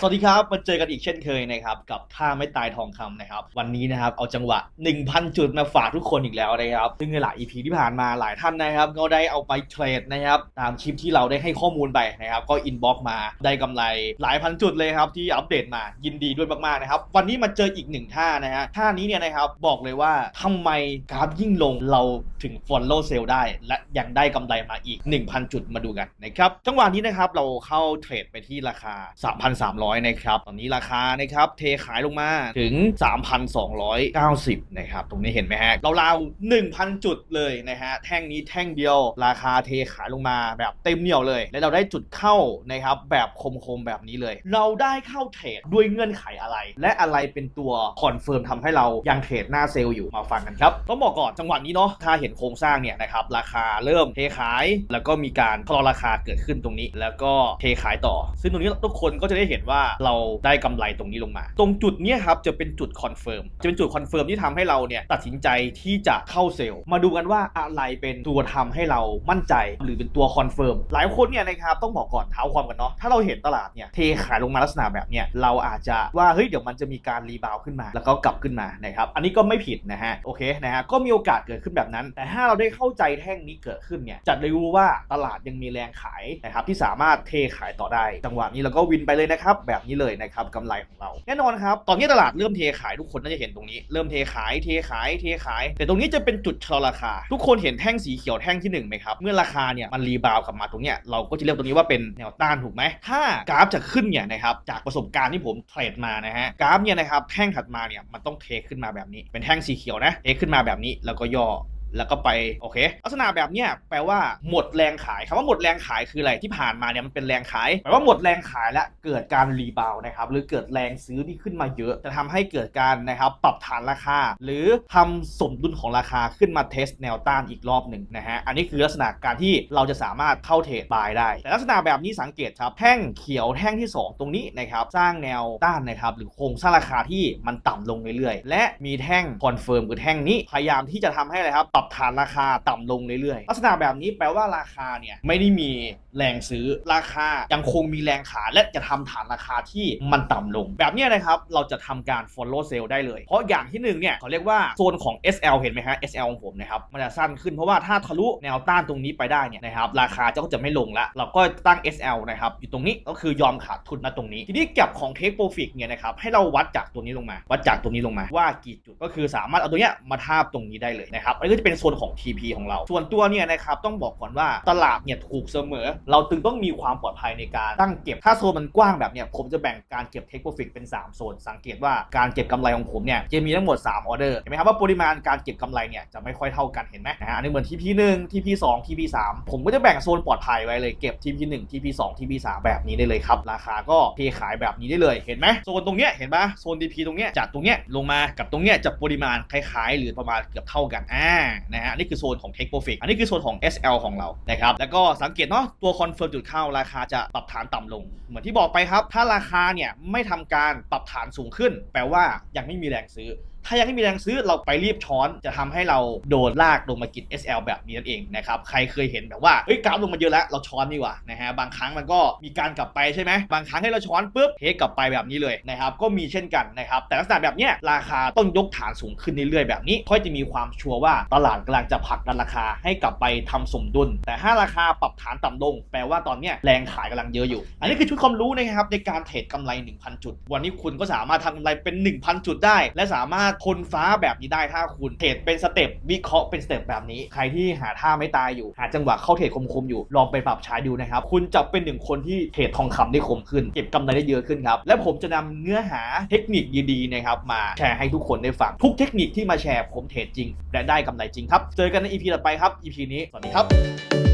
สวัสดีครับ มาเจอกันอีกเช่นเคยนะครับกับท่าไม่ตายทองคำนะครับ วันนี้นะครับเอาจังหวะ 1,000 จุดมาฝากทุกคนอีกแล้วนะครับ ซึ่งในหลาย EP ที่ผ่านมาหลายท่านนะครับก็ได้เอาไปเทรดนะครับตามคลิปที่เราได้ให้ข้อมูลไปนะครับ ก็อินบ็อกมาได้กำไรหลายพันจุดเลยครับที่อัปเดตมายินดีด้วยมากๆนะครับ วันนี้มาเจออีกหนึ่งท่านะฮะท่านี้เนี่ยนะครับบอกเลยว่าทำไมกราฟยิ่งลงเราถึง follow sell ได้ และยังได้กำไรมาอีก 1,000 จุดมาดูกันนะครับจังหวะนี้นะครับเราเข้าเทรดไปที่ราคา 3,300นะครับ ตอนนี้ราคานะครับเทขายลงมาถึง 3,290 นะครับ ตรงนี้เห็นไหมฮะราวๆ1,000 จุดเลยนะฮะ แท่งนี้แท่งเดียว ราคาเทขายลงมาแบบเต็มเหนียวเลย และเราได้จุดเข้านะครับแบบคมๆแบบนี้เลย เราได้เข้าเทรดด้วยเงื่อนไขอะไร และอะไรเป็นตัวคอนเฟิร์มทำให้เรายังเทรดหน้าเซลล์อยู่มาฟังกันครับต้องบอกก่อนจังหวะนี้เนาะถ้าเห็นโครงสร้างเนี่ยนะครับราคาเริ่มเทขาย แล้วก็มีการทะเลาะราคาเกิดขึ้นตรงนี้ แล้วก็เทขายต่อ ซึ่งตรงนี้ทุกคนก็จะได้เห็นว่าเราได้กำไรตรงนี้ลงมา ตรงจุดนี้ครับจะเป็นจุดคอนเฟิร์มจะเป็นจุดคอนเฟิร์มที่ทำให้เราเนี่ยตัดสินใจที่จะเข้าเซลล์ มาดูกันว่าอะไรเป็นตัวทำให้เรามั่นใจ หรือเป็นตัวคอนเฟิร์มหลายคนเนี่ยนะครับต้องบอกก่อนเท้าความกันเนาะถ้าเราเห็นตลาดเนี่ยเทขายลงมาลักษณะแบบเนี้ยเราอาจจะว่าเฮ้ยเดี๋ยวมันจะมีการรีบาวขึ้นมา แล้วก็กลับขึ้นมานะครับอันนี้ก็ไม่ผิดนะฮะโอเคนะฮะก็มีโอกาสเกิดขึ้นแบบนั้น แต่ถ้าเราได้เข้าใจแท่งนี้เกิดขึ้นเนี่ยจะได้รู้ว่าตลาดยังมีแรงขายนะครับที่สามารถเทขายต่อได้จังหวะนี้เราก็วินไปเลยนะครับแบบนี้เลยนะครับกำไรของเราแน่นอนครับตอนนี้ตลาดเริ่มเทขายทุกคนน่าจะเห็นตรงนี้เริ่มเทขายเทขายเทขาย แต่ตรงนี้จะเป็นจุดชะลอราคา ทุกคนเห็นแท่งสีเขียวแท่งที่หนึ่งไหมครับเมื่อราคาเนี่ยมันรีบาวกลับมาตรงเนี้ยเราก็จะเรียกตรงนี้ว่าเป็นแนวต้านถูกไหมถ้ากราฟจะขึ้นเนี่ยนะครับจากประสบการณ์ที่ผมเทรดมานะฮะกราฟเนี่ยนะครับแท่งถัดมาเนี่ยมันต้องเทขึ้นมาแบบนี้ เป็นแท่งสีเขียวนะเทขึ้นมาแบบนี้แล้วก็ย่อ แล้วก็ไปโอเค ลักษณะแบบเนี้ยแปลว่าหมดแรงขายคำว่าหมดแรงขายคืออะไรที่ผ่านมาเนี่ยมันเป็นแรงขายแปลว่าหมดแรงขายและเกิดการรีบาวด์นะครับหรือเกิดแรงซื้อที่ขึ้นมาเยอะ จะทำให้เกิดการนะครับปรับฐานราคา หรือทำสมดุลของราคาขึ้นมาเทสแนวต้านอีกรอบหนึ่งนะฮะอันนี้คือลักษณะการที่เราจะสามารถเข้าเทรดบายได้ แต่ลักษณะแบบนี้สังเกตครับแท่งเขียวแท่งที่ 2 ตรงนี้นะครับสร้างแนวต้านนะครับหรือโครงสร้างราคาที่มันต่ำลงเรื่อยๆและมีแท่งคอนเฟิร์มคือแท่งนี้พยายามที่จะทำให้อะไรครับรับฐานราคาต่ำลงเรื่อยๆ ลักษณะแบบนี้แปลว่าราคาเนี่ยไม่ได้มีแรงซื้อราคายังคงมีแรงขายและจะทำฐานราคาที่มันต่ำลง แบบนี้นะครับเราจะทำการ follow sell ได้เลย เพราะอย่างที่หนึ่งเนี่ยเขาเรียกว่าโซนของ SL เห็นไหมฮะ SL ของผมนะครับมันจะสั้นขึ้นเพราะว่าถ้าทะลุแนวต้านตรงนี้ไปได้เนี่ยนะครับราคาก็จะไม่ลงละเราก็ตั้ง SL นะครับอยู่ตรงนี้ก็คือยอมขาดทุนนะตรงนี้ ทีนี้กับของ take profit เนี่ยนะครับให้เราวัดจากตัวนี้ลงมา วัดจากตรงนี้ลงมาว่ากี่จุดก็คือสามารถเอาตัวเนี้ยมาทาบตรงนี้ได้เลยนะครับอันนี้ก็จะเป็นโซนของ TP ของเรา ส่วนตัวเนี่ยนะครับต้องบอกก่อนว่าตลาดเนี่ยถูกเสมอ เราจึงต้องมีความปลอดภัยในการตั้งเก็บ ถ้าโซนมันกว้างแบบเนี่ยผมจะแบ่งการเก็บ take profit เป็น 3 โซน สังเกตว่าการเก็บกำไรของผมเนี่ยจะมีทั้งหมด 3 ออเดอร์เห็นไหมครับว่าปริมาณการเก็บกำไรเนี่ยจะไม่ค่อยเท่ากันเห็นไหมนะฮะอันนี้เหมือน TP 1 TP 2 TP 3ผมก็จะแบ่งโซนปลอดภัยไว้เลยเก็บ TP 1 TP 2 TP 3แบบนี้ได้เลยครับราคาก็เทขายแบบนี้ได้เลยเห็นไหมโซนตรงเนี้ยเห็นปะโซน TP ตรงเนี้ยจากตรงเนี้ยลงมากับตรงเนี้ยจะปริมาณคล้ายๆ หรือประมาณเกือบเท่ากันอ่านะฮะอันนี่คือโซนของ take profit อันนี้คือโซนของ SL ของเรานะครับแล้วก็สังเกตเนาะตัวคอนเฟิร์มจุดเข้าราคาจะปรับฐานต่ำลง เหมือนที่บอกไปครับ ถ้าราคาเนี่ยไม่ทำการปรับฐานสูงขึ้น แปลว่ายังไม่มีแรงซื้อ ถ้ายังไม่มีแรงซื้อเราไปรีบช้อนจะทำให้เราโดนลากลงมากิน SL แบบนี้นั่นเองนะครับใครเคยเห็นแบบว่าเฮ้ยกราฟลงมาเยอะแล้วเราช้อนดีกว่านะฮะบางครั้งมันก็มีการกลับไปใช่ไหมบางครั้งให้เราช้อนปุ๊บเทกลับไปแบบนี้เลยนะครับก็มีเช่นกันนะครับแต่ลักษณะแบบเนี้ยราคาต้องยกฐานสูงขึ้นเรื่อยๆแบบนี้ค่อยจะมีความชัวร์ว่าตลาดกำลังจะผลักดันราคาให้กลับไปทำสมดุล แต่ถ้าราคาปรับฐานต่ำลง แปลว่าตอนเนี้ยแรงขายกำลังเยอะอยู่ อันนี้คือชุดความรู้นะครับในการเทรดกำไร 1,000 จุด วันนี้คุณก็สามารถทำกำไรเป็น 1,000 จุดได้ และสามารถทนฟ้าแบบนี้ได้ถ้าคุณเทรดเป็นสเต็ปวิเคราะห์เป็นสเต็ปแบบนี้ ใครที่หาท่าไม่ตายอยู่ หาจังหวะเข้าเทรดคมๆอยู่ ลองไปปรับใช้ดูนะครับ คุณจะเป็นหนึ่งคนที่เทรดทองคำได้คมขึ้น เก็บกำไรได้เยอะขึ้นครับ และผมจะนำเนื้อหาเทคนิคดีๆนะครับมาแชร์ให้ทุกคนได้ฟัง ทุกเทคนิคที่มาแชร์ผมเทรดจริง และได้กำไรจริงครับ เจอกันใน EP ต่อไปครับ EP นี้ สวัสดีครับ